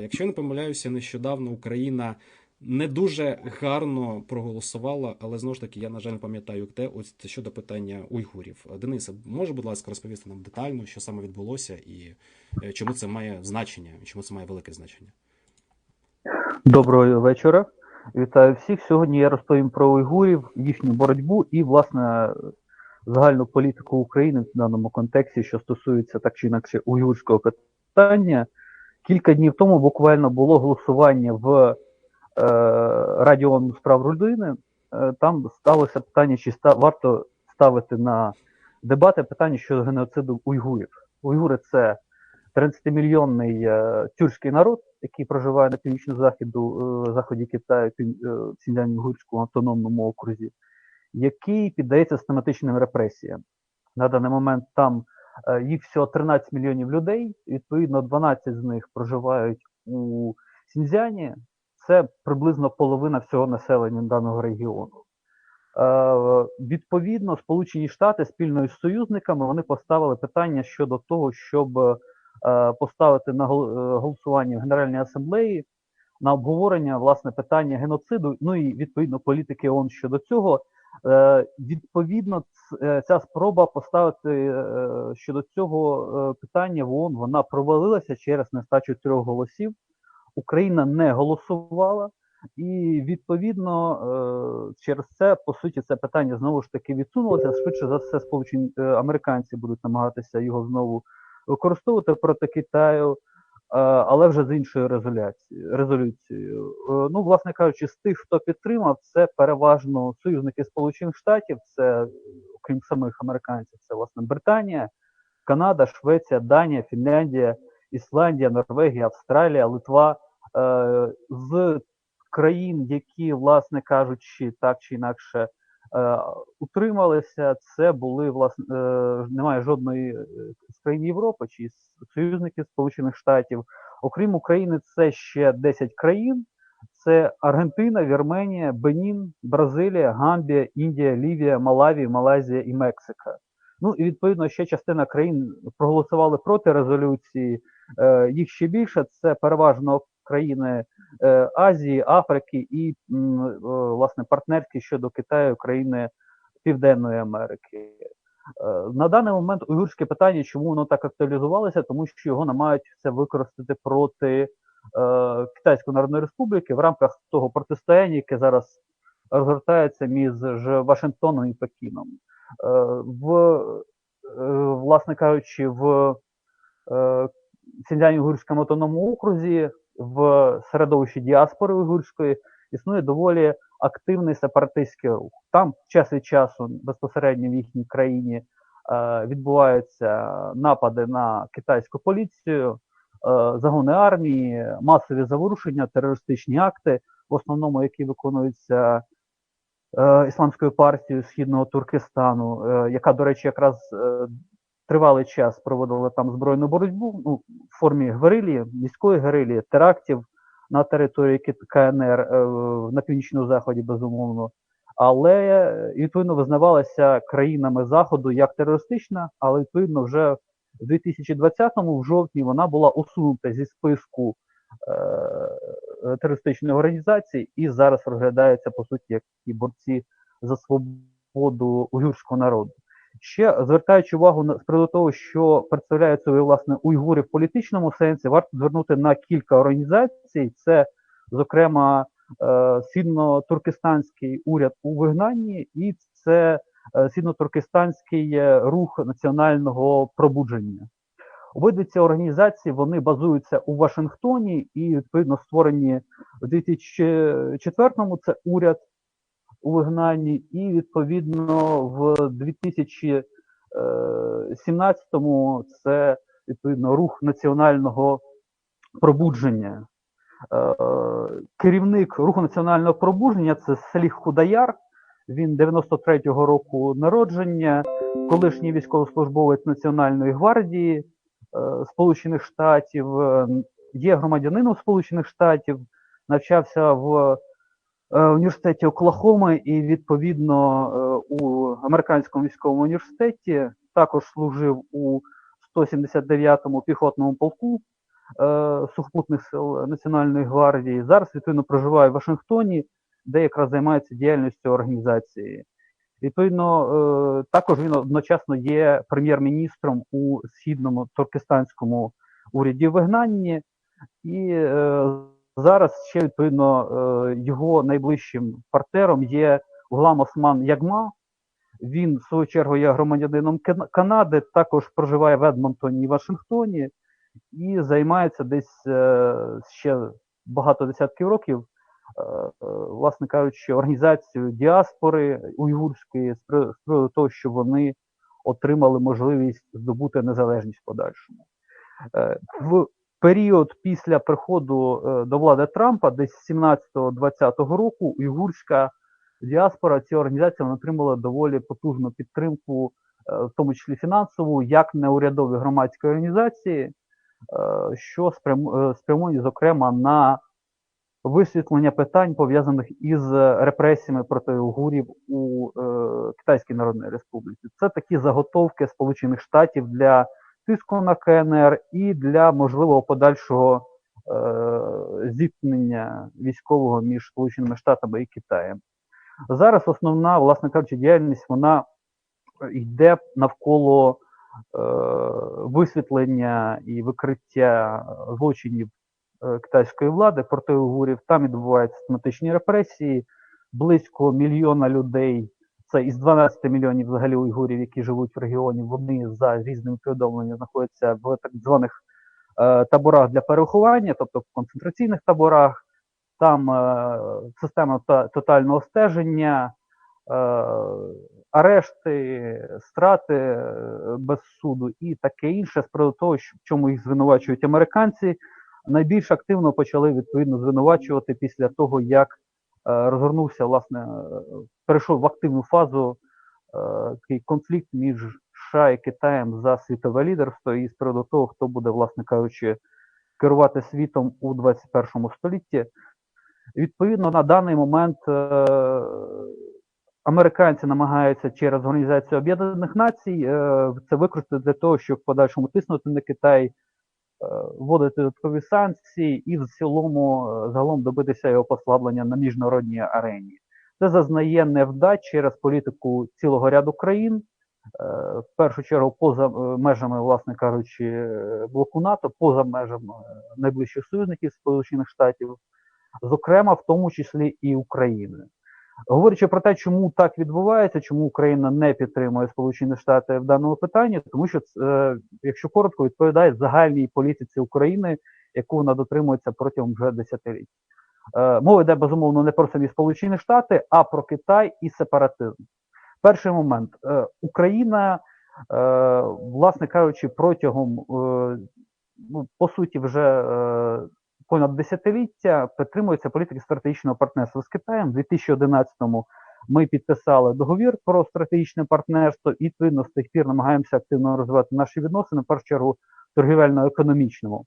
Якщо не помиляюся, нещодавно Україна не дуже гарно проголосувала, але знову ж таки я на жаль не пам'ятаю де ось щодо питання уйгурів. Денисе, може, будь ласка, розповісти нам детально, що саме відбулося, і е, чому це має значення, і чому це має велике значення? Доброго вечора. Вітаю всіх. Сьогодні я розповім про уйгурів, їхню боротьбу і, власне, загальну політику України в даному контексті, що стосується так чи інакше уйгурського питання. Кілька днів тому буквально було голосування в е, Раді ООН з прав людини. Е, там сталося питання, чи ста, варто ставити на дебати питання щодо геноциду уйгурів. Уйгури це 30-мільйонний е, тюркський народ, який проживає на північно-заходу е, заході Китаю, е, Цінляно-Угурському автономному окрузі, який піддається систематичним репресіям. На даний момент там їх всього 13 мільйонів людей, відповідно, 12 з них проживають у Сіньцзяні, це приблизно половина всього населення даного регіону. Е, відповідно, Сполучені Штати спільно із союзниками вони поставили питання щодо того, щоб е, поставити на гол- е, голосування в Генеральній асамблеї на обговорення власне питання геноциду, ну і відповідно політики ООН щодо цього. Е, Відповідно, е, ця спроба поставити е, щодо цього питання в ООН вона провалилася через нестачу трьох голосів. Україна не голосувала, і відповідно через це по суті це питання знову ж таки відсунулося. Швидше за все, сполучені американці будуть намагатися його знову використовувати проти Китаю, але вже з іншою резолюцією. Е, Ну, власне кажучи, з тих, хто підтримав, це переважно союзники Сполучених Штатів, це окрім самих американців, це власне Британія, Канада, Швеція, Данія, Фінляндія, Ісландія, Норвегія, Австралія, Литва. Е, З країн, які, власне кажучи, так чи інакше е, утрималися, це були власне е, немає жодної е, з країн Європи чи союзників Сполучених Штатів. Окрім України, це ще 10 країн: це Аргентина, Вірменія, Бенін, Бразилія, Гамбія, Індія, Лівія, Малаві, Малайзія і Мексика. Ну і відповідно ще частина країн проголосували проти резолюції. Е, Їх ще більше. Це переважно країни е, Азії, Африки і е, власне партнерські щодо Китаю країни Південної Америки. Е, На даний момент уйгурське питання, чому воно так актуалізувалося, тому що його намагаються використати проти Китайської Народної Республіки в рамках того протистояння, яке зараз розгортається між Вашингтоном і Пекіном. В, власне кажучи, в Сіньцзянь-Угорському автономному окрузі в середовищі діаспори уйгурської існує доволі активний сепаратистський рух. Там час від часу безпосередньо в їхній країні е, відбуваються напади на китайську поліцію, е, загони армії, масові заворушення, терористичні акти, в основному які виконуються е, ісламською партією східного Туркестану, яка, до речі, якраз тривалий час проводила там збройну боротьбу ну, в формі гверилі, міської гверилі, терактів на території КНР е, на північному заході, безумовно. Але е, відповідно визнавалася країнами Заходу як терористична, але відповідно вже в 2020-му, в жовтні, вона була усунута зі списку е, терористичної організації і зараз розглядається по суті як і борці за свободу уйгурського народу. Ще звертаючи увагу на приводу того, що представляють собою власне уйгури в політичному сенсі, варто звернути на кілька організацій. Це, зокрема, е, східно-туркестанський уряд у вигнанні, і це е, східно-туркестанський е, рух національного пробудження. Обидві ці організації вони базуються у Вашингтоні і відповідно створені в 2004-му це уряд у вигнанні, і відповідно в 2017-му це відповідно рух національного пробудження. Е, Керівник руху національного пробудження це Саліх Худаяр. Він 93-го року народження, колишній військовослужбовець Національної гвардії е, Сполучених Штатів, е, є громадянином Сполучених Штатів, навчався в е, університеті Оклахоми і відповідно е, у американському військовому університеті також служив у 179-му піхотному полку сухопутних сил Національної гвардії. Зараз відповідно проживає в Вашингтоні, де якраз займається діяльністю організації. Відповідно, е, також він одночасно є прем'єр-міністром у східному туркестанському уряді вигнанні, і е, зараз ще відповідно е, його найближчим партнером є Гулам Осман Ягма. Він, в свою чергу, є громадянином Канади, також проживає в Едмонтоні і Вашингтоні, і займається десь е, ще багато десятків років е, власне кажучи, організацію діаспори уйгурської з при- приводу того, що вони отримали можливість здобути незалежність в подальшому. В період після приходу е, до влади Трампа, десь 17-20 року, уйгурська діаспора, ці організації вони отримали доволі потужну підтримку, е, в тому числі фінансову, як неурядові громадські організації, е, що спрям- спрямовані, зокрема, на висвітлення питань, пов'язаних із репресіями проти угурів у Китайській Народній Республіці. Це такі заготовки Сполучених Штатів для тиску на КНР і для можливого подальшого е, зіткнення військового між Сполученими Штатами і Китаєм. Зараз основна, власне кажучи, діяльність вона йде навколо е, висвітлення і викриття злочинів е, китайської влади проти уйгурів. Там відбуваються систематичні репресії. Близько мільйона людей, це із 12 мільйонів взагалі уйгурів, які живуть в регіоні, вони за різними повідомленнями знаходяться в так званих е, таборах для переховання, тобто в концентраційних таборах. Там е, система та, тотального стеження, е, арешти, страти е, без суду і таке інше, з приводу того, що, в чому їх звинувачують американці, найбільш активно почали відповідно звинувачувати після того, як е, розгорнувся, власне, перейшов в активну фазу е, такий конфлікт між США і Китаєм за світове лідерство, і з приводу того, хто буде, власне кажучи, керувати світом у 21 столітті. Відповідно, на даний момент е, американці намагаються через Організацію Об'єднаних Націй е, це використати для того, щоб в подальшому тиснути на Китай, вводити додаткові санкції і в цілому загалом добитися його послаблення на міжнародній арені. Це зазнає невдач через політику цілого ряду країн, е, в першу чергу поза е, межами, власне кажучи, е, блоку НАТО, поза межами найближчих союзників Сполучених Штатів, зокрема в тому числі і України. Говорячи про те, чому так відбувається, чому Україна не підтримує Сполучені Штати в даному питанні, тому що е, якщо коротко відповідає загальній політиці України, яку вона дотримується протягом вже десятиліть. Е, мова йде безумовно не про самі Сполучені Штати, а про Китай і сепаратизм. Перший момент Е, Україна, е, власне кажучи, протягом ну, по суті, вже понад десятиліття підтримується політика стратегічного партнерства з Китаєм. У 2011-му ми підписали договір про стратегічне партнерство, і відповідно з тих пір намагаємося активно розвивати наші відносини, в першу чергу торгівельно-економічному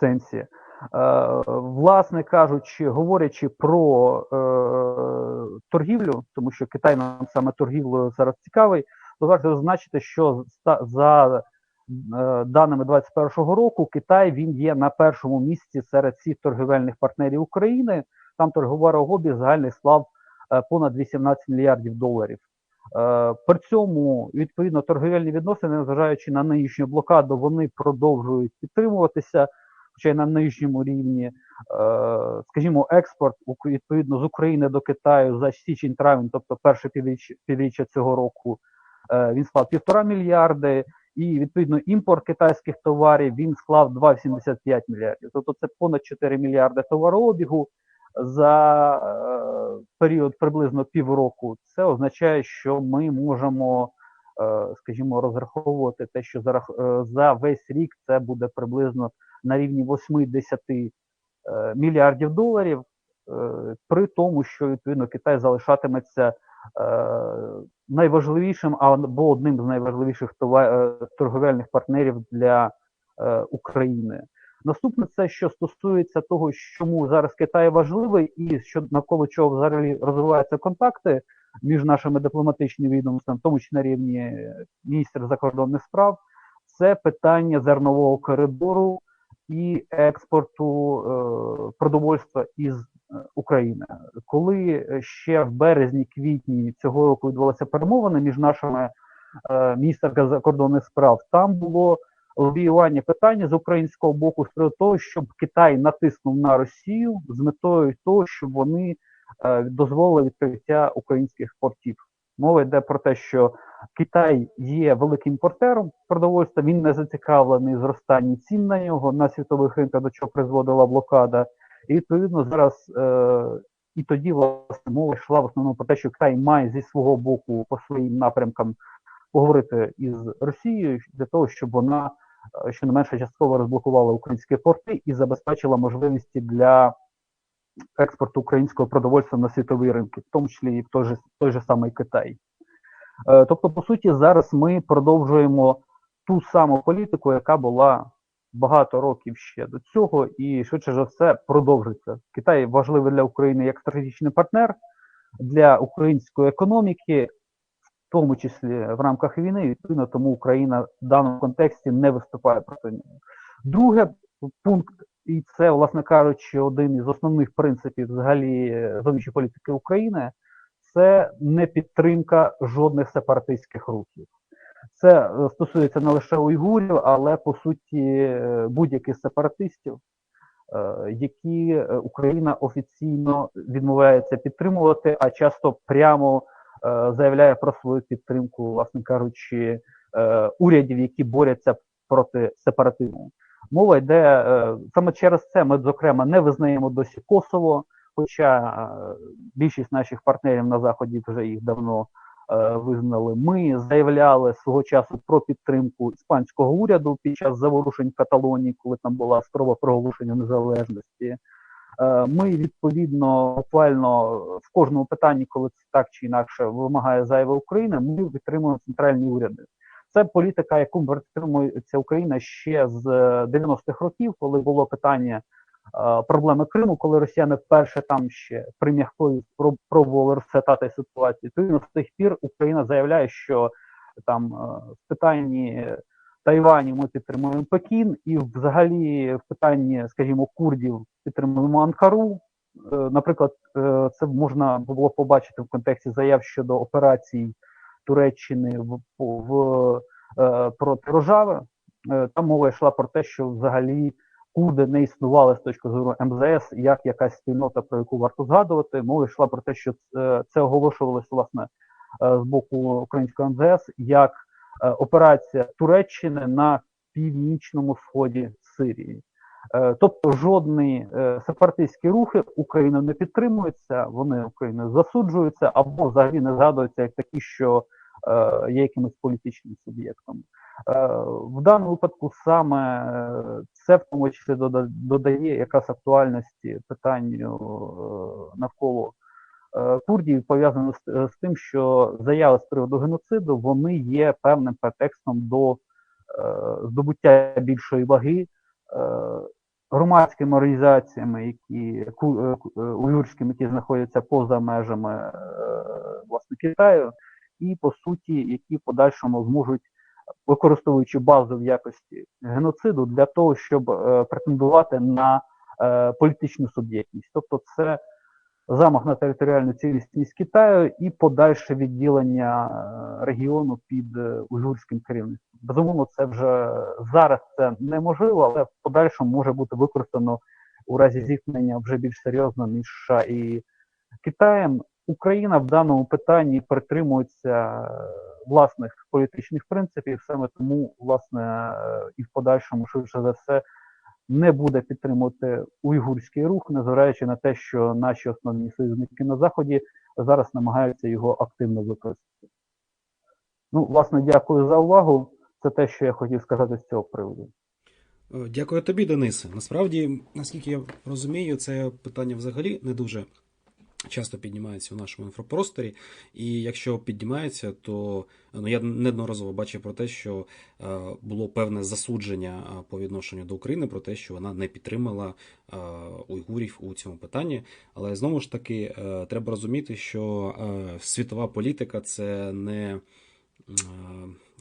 сенсі. Е, власне кажучи, говорячи про е, торгівлю, тому що Китай нам саме торгівлею зараз цікавий, то варто зазначити, що за е, даними 2021 року, Китай він є на першому місці серед всіх торгівельних партнерів України. Там торговий обіг загальний склав понад 18 мільярдів доларів. При цьому відповідно торговельні відносини, незважаючи на нинішню блокаду, вони продовжують підтримуватися, й на нижньому рівні. Е, Скажімо, експорт відповідно з України до Китаю за січень-травень, тобто перше півріч- півріччя цього року, е, він склав півтора мільярди. І відповідно імпорт китайських товарів він склав 2,75 мільярдів. Тобто це понад 4 мільярди товарообігу за е, період приблизно півроку. Це означає, що ми можемо, скажімо, розраховувати те, що за, за весь рік це буде приблизно на рівні 8-10 е, мільярдів доларів, е, при тому, що відповідно Китай залишатиметься е, найважливішим або одним з найважливіших торговельних партнерів для України. Наступне це що стосується того, чому зараз Китай важливий, і що навколо чого взагалі розвиваються контакти між нашими дипломатичними відомствами, в тому числі на рівні міністрів закордонних справ, це питання зернового коридору і експорту е, продовольства із е, України. Коли ще в березні-квітні цього року відбулися перемовини між нашими е, міністрами закордонних справ, там було лобіювання питання з українського боку з приводу того, щоб Китай натиснув на Росію з метою того, щоб вони е, дозволили відкриття українських портів. Мова йде про те, що Китай є великим імпортером продовольства, він не зацікавлений зростанні цін на нього на світових ринках, до чого призводила блокада. І відповідно зараз е, і тоді власне мова йшла в основному про те, що Китай має зі свого боку по своїм напрямкам поговорити із Росією для того, щоб вона е, щонайменше частково розблокувала українські порти і забезпечила можливості для експорту українського продовольства на світові ринки, в тому числі і в той же, той же самий Китай. Е, Тобто, по суті, зараз ми продовжуємо ту саму політику, яка була багато років ще до цього, і швидше за все продовжиться. Китай важливий для України як стратегічний партнер для української економіки, в тому числі в рамках війни. Відповідно, тому Україна в даному контексті не виступає проти нього. Друге пункт, і це, власне кажучи, один із основних принципів взагалі е, зовнішньої політики України це не підтримка жодних сепаратистських рухів. Це е, стосується не лише уйгурів, але по суті е, будь-яких сепаратистів, які Україна офіційно відмовляється підтримувати, а часто прямо заявляє про свою підтримку, власне кажучи, урядів, які борються проти сепаратизму. Мова йде е, саме через це. Ми, зокрема, не визнаємо досі Косово. Хоча е, більшість наших партнерів на заході вже їх давно е, визнали. Ми заявляли свого часу про підтримку іспанського уряду під час заворушень в Каталонії, коли там була спроба проголошення незалежності. Ми відповідно буквально в кожному питанні, коли це так чи інакше вимагає зайва Україна, ми підтримуємо центральні уряди. Це політика, яку підтримується Україна ще з 90-х років, коли було питання е, проблеми Криму, коли росіяни вперше там ще при м'якої пробували розцятати ситуацію. Тому з тих пір Україна заявляє, що там е, в питанні Тайвані ми підтримуємо Пекін, і взагалі в питанні, скажімо, курдів підтримуємо Анкару. Е, Наприклад, е, це можна було побачити в контексті заяв щодо операцій Туреччини в, в е, проти Рожави. Е, Там мова йшла про те, що взагалі курди не існували з точки зору МЗС як якась спільнота, про яку варто згадувати. Мова йшла про те, що це, це оголошувалося власне е, з боку українського МЗС як е, операція Туреччини на північному сході Сирії. Е, Тобто жодні е, сепаратистські рухи Україна не підтримуються, вони Україною засуджуються або взагалі не згадуються як такі, що е, є якимось політичним суб'єктом. В даному випадку саме це в тому числі дода- додає якраз актуальності питанню навколо курдів, пов'язано з, тим, що заяви з приводу геноциду вони є певним претекстом до здобуття більшої ваги громадськими організаціями, які е, е, уйгурськими, які знаходяться поза межами е, власне Китаю, і по суті, які в подальшому зможуть, використовуючи базу в якості геноциду, для того, щоб е, претендувати на е, політичну суб'єктність. Тобто, це замах на територіальну цілісність Китаю і подальше відділення е, регіону під е, уйгурським керівництвом. Безумовно, це вже зараз це неможливо, але в подальшому може бути використано у разі зіткнення вже більш серйозно між США і Китаєм. Україна в даному питанні притримується е, власних політичних принципів, саме тому, власне, і в подальшому, швидше за все, не буде підтримувати уйгурський рух, незважаючи на те, що наші основні союзники на заході зараз намагаються його активно використати. Ну, власне, дякую за увагу. Це те, що я хотів сказати з цього приводу. Дякую тобі, Денисе. Насправді, наскільки я розумію, це питання взагалі не дуже часто піднімається у нашому інфопросторі. І якщо піднімається, то ну, я неодноразово бачив про те, що е, було певне засудження е, по відношенню до України про те, що вона не підтримала е, уйгурів у цьому питанні. Але знову ж таки, треба розуміти, що світова політика це не.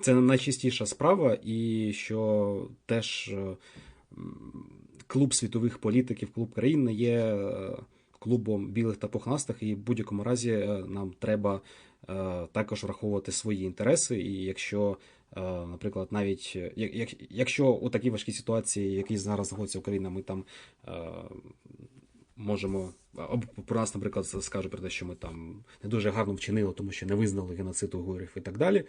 Це найчастіша справа, і що теж клуб світових політиків, клуб країн є клубом білих та пухнастих, і в будь-якому разі е, нам треба е, також враховувати свої інтереси. І якщо, е, наприклад, навіть як, як, якщо у такій важкій ситуації, в якій зараз знаходиться Україна, ми там можемо або про нас, наприклад, скажуть про те, що ми там не дуже гарно вчинили, тому що не визнали геноцид уйгурів і так далі.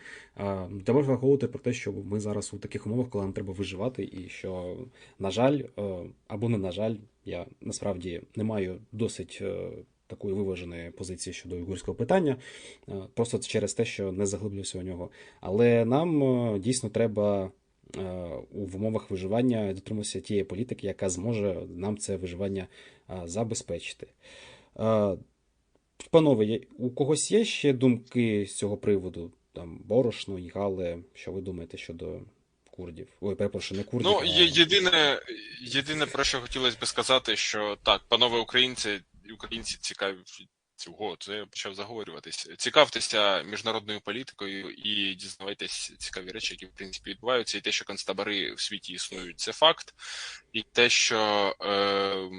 Треба враховувати про те, що ми зараз у таких умовах, коли нам треба виживати, і що, на жаль, е, або не на жаль, я насправді не маю досить. е, Такої виваженої позиції щодо уйгурського питання, е, просто через те, що не заглиблювався у нього. Але нам дійсно треба в умовах виживання дотримуватися тієї політики, яка зможе нам це виживання е, забезпечити. Е, Панове, у когось є ще думки з цього приводу? Там Борошно, Гале, що ви думаєте щодо курдів? Ой, перепрошую, не курдів. Ну, а... єдине, єдине, про що хотілося би сказати, що так, панове українці, українці цікаві цього, це я почав заговорюватись. Цікавтеся міжнародною політикою і дізнавайтесь цікаві речі, які в принципі відбуваються. І те, що концтабори в світі існують, це факт. І те, що е,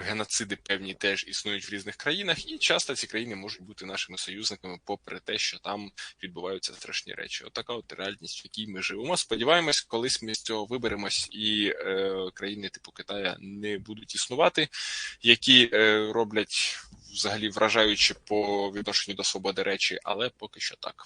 геноциди певні теж існують в різних країнах, і часто ці країни можуть бути нашими союзниками, попри те, що там відбуваються страшні речі. Отака от реальність, в якій ми живемо. Сподіваємось, колись ми з цього виберемось, і е, країни типу Китая не будуть існувати, які е, роблять взагалі вражаючі по відношенню до свободи речі, але поки що так.